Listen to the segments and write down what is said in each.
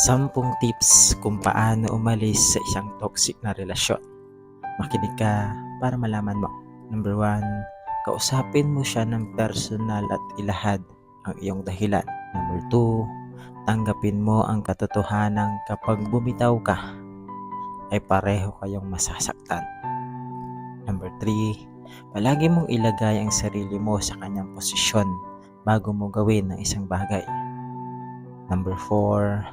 Sampung tips kung paano umalis sa isang toxic na relasyon. Makinig ka para malaman mo. Number one, kausapin mo siya ng personal at ilahad ang iyong dahilan. Number two, tanggapin mo ang katotohanan kapag bumitaw ka ay pareho kayong masasaktan. Number three, palagi mong ilagay ang sarili mo sa kanyang posisyon bago mo gawin ang isang bagay. Number four,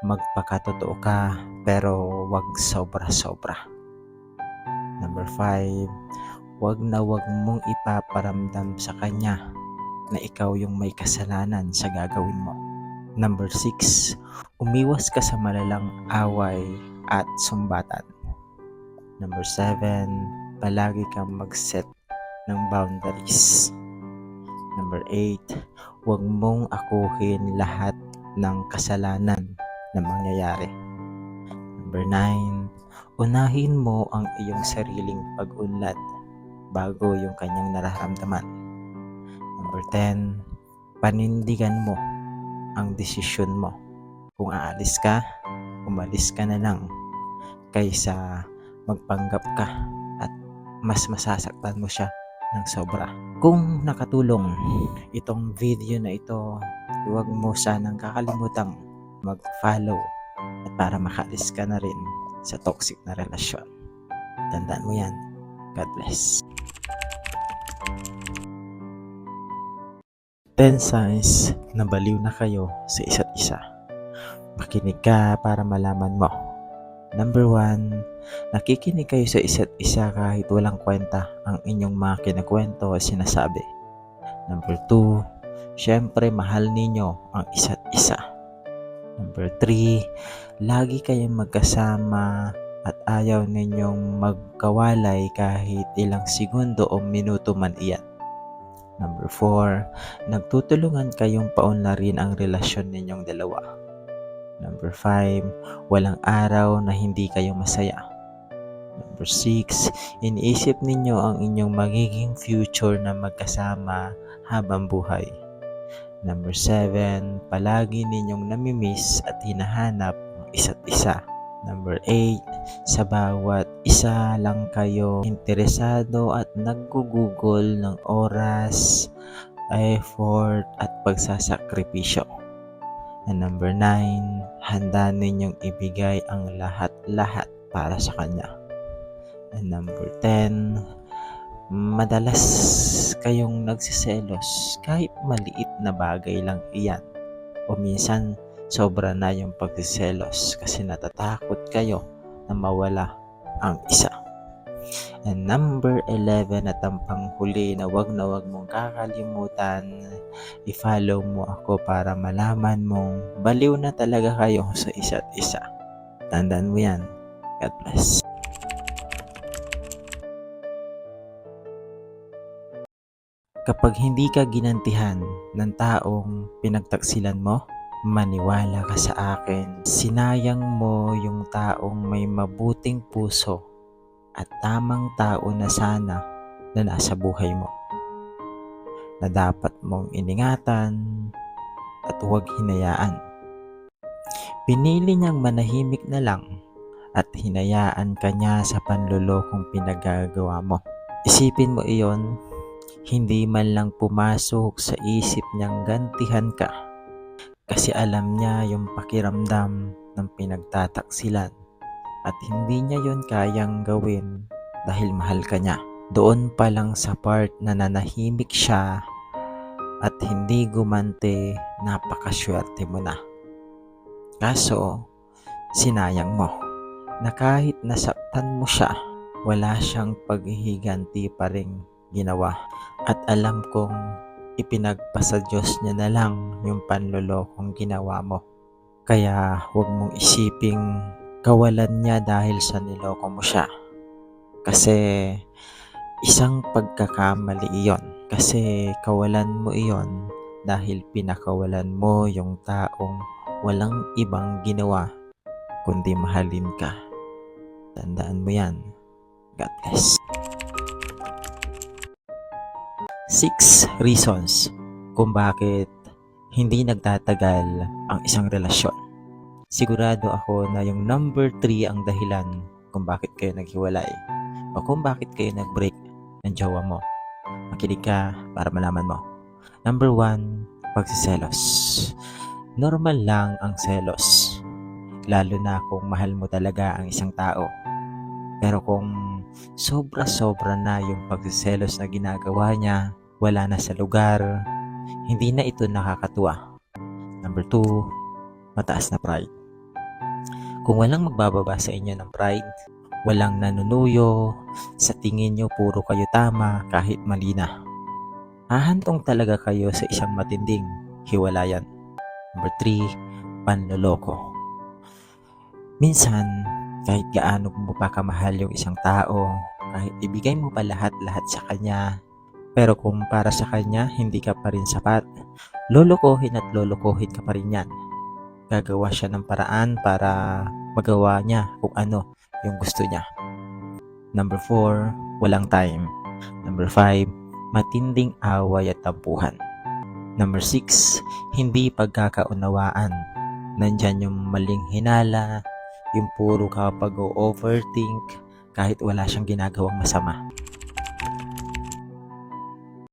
magpakatotoo ka pero wag sobra-sobra. Number five, wag na wag mong ipaparamdam sa kanya na ikaw yung may kasalanan sa gagawin mo. Number six, umiwas ka sa malalang away at sumbatan. Number seven, palagi kang mag-set ng boundaries. Number eight, huwag mong akuhin lahat ng kasalanan na mangyayari. Number 9, unahin mo ang iyong sariling pag-unlad bago yung kanyang nararamdaman. Number 10, panindigan mo ang desisyon mo. Kung aalis ka, umalis ka na lang kaysa magpanggap ka at mas masasaktan mo siya ng sobra. Kung nakatulong itong video na ito, huwag mo sanang kakalimutang mag-follow at para makalis ka na rin sa toxic na relasyon. Tandaan mo yan. God bless. 10 signs na baliw na kayo sa isa't isa. Makinig ka para malaman mo. Number 1, nakikinig kayo sa isa't isa kahit walang kwenta ang inyong mga kinakwento at sinasabi. Number 2, syempre mahal ninyo ang isa't isa. Number 3, lagi kayong magkasama at ayaw ninyong magkawalay kahit ilang segundo o minuto man iyan. Number 4, nagtutulungan kayong paunlarin ang relasyon ninyong dalawa. Number 5, walang araw na hindi kayo masaya. Number 6, iniisip ninyo ang inyong magiging future na magkasama habang buhay. Number 7, palagi ninyong namimiss at hinahanap ang isa't isa. Number 8, sa bawat isa lang kayo interesado at naggugugol ng oras, effort at pagsasakripisyo. And number 9, handa ninyong ibigay ang lahat-lahat para sa kanya. And number 10, madalas kayong nagsiselos kahit maliit na bagay lang iyan. O minsan, sobra na yung pagsiselos kasi natatakot kayo na mawala ang isa. And number 11 at ang panghuli na wag na wag mong kakalimutan, i-follow mo ako para malaman mong baliw na talaga kayo sa isa't isa. Tandaan mo yan. God bless. Kapag hindi ka ginantihan ng taong pinagtaksilan mo, maniwala ka sa akin. Sinayang mo yung taong may mabuting puso at tamang tao na sana na nasa buhay mo. Na dapat mong iningatan at huwag hinayaan. Pinili niyang manahimik na lang at hinayaan ka niya sa panlulokong pinagagawa mo. Isipin mo iyon, hindi man lang pumasok sa isip niyang gantihan ka kasi alam niya yung pakiramdam ng pinagtataksilan at hindi niya yon kayang gawin dahil mahal ka niya. Doon pa lang sa part na nanahimik siya at hindi gumante, napakaswerte mo na. Kaso, sinayang mo na kahit nasaktan mo siya, wala siyang paghihiganti pa rin ginawa. At alam kong ipinagpasa Diyos niya na lang yung panlolokong ginawa mo. Kaya huwag mong isiping kawalan niya dahil sa niloko mo siya. Kasi isang pagkakamali iyon. Kasi kawalan mo iyon dahil pinakawalan mo yung taong walang ibang ginawa kundi mahalin ka. Tandaan mo yan. God bless. Six reasons kung bakit hindi nagtatagal ang isang relasyon. sigurado ako na yung number 3 ang dahilan kung bakit kayo naghiwalay o kung bakit kayo nag-break ng jowa mo. Makinig ka para malaman mo. Number 1, pagsiselos. Normal lang ang selos. Lalo na kung mahal mo talaga ang isang tao. Pero kung sobra-sobra na yung pagsiselos na ginagawa niya, wala na sa lugar, hindi na ito nakakatuwa. Number 2, mataas na pride. Kung walang magbababa sa inyo ng pride, walang nanunuyo, sa tingin nyo puro kayo tama kahit mali na. Hahantong talaga kayo sa isang matinding hiwalayan. Number 3, panloloko. Minsan, kahit gaano mo pa kamahal yung isang tao, kahit ibigay mo pa lahat-lahat sa kanya, pero kung para sa kanya hindi ka pa rin sapat, lolokohin at lolokohin ka pa rin yan. Gagawa siya ng paraan para magawa niya kung ano yung gusto niya. Number 4, walang time. Number 5, matinding away at tampuhan. Number 6, hindi pagkakaunawaan. Nandyan yung maling hinala, yung puro kapag overthink kahit wala siyang ginagawang masama.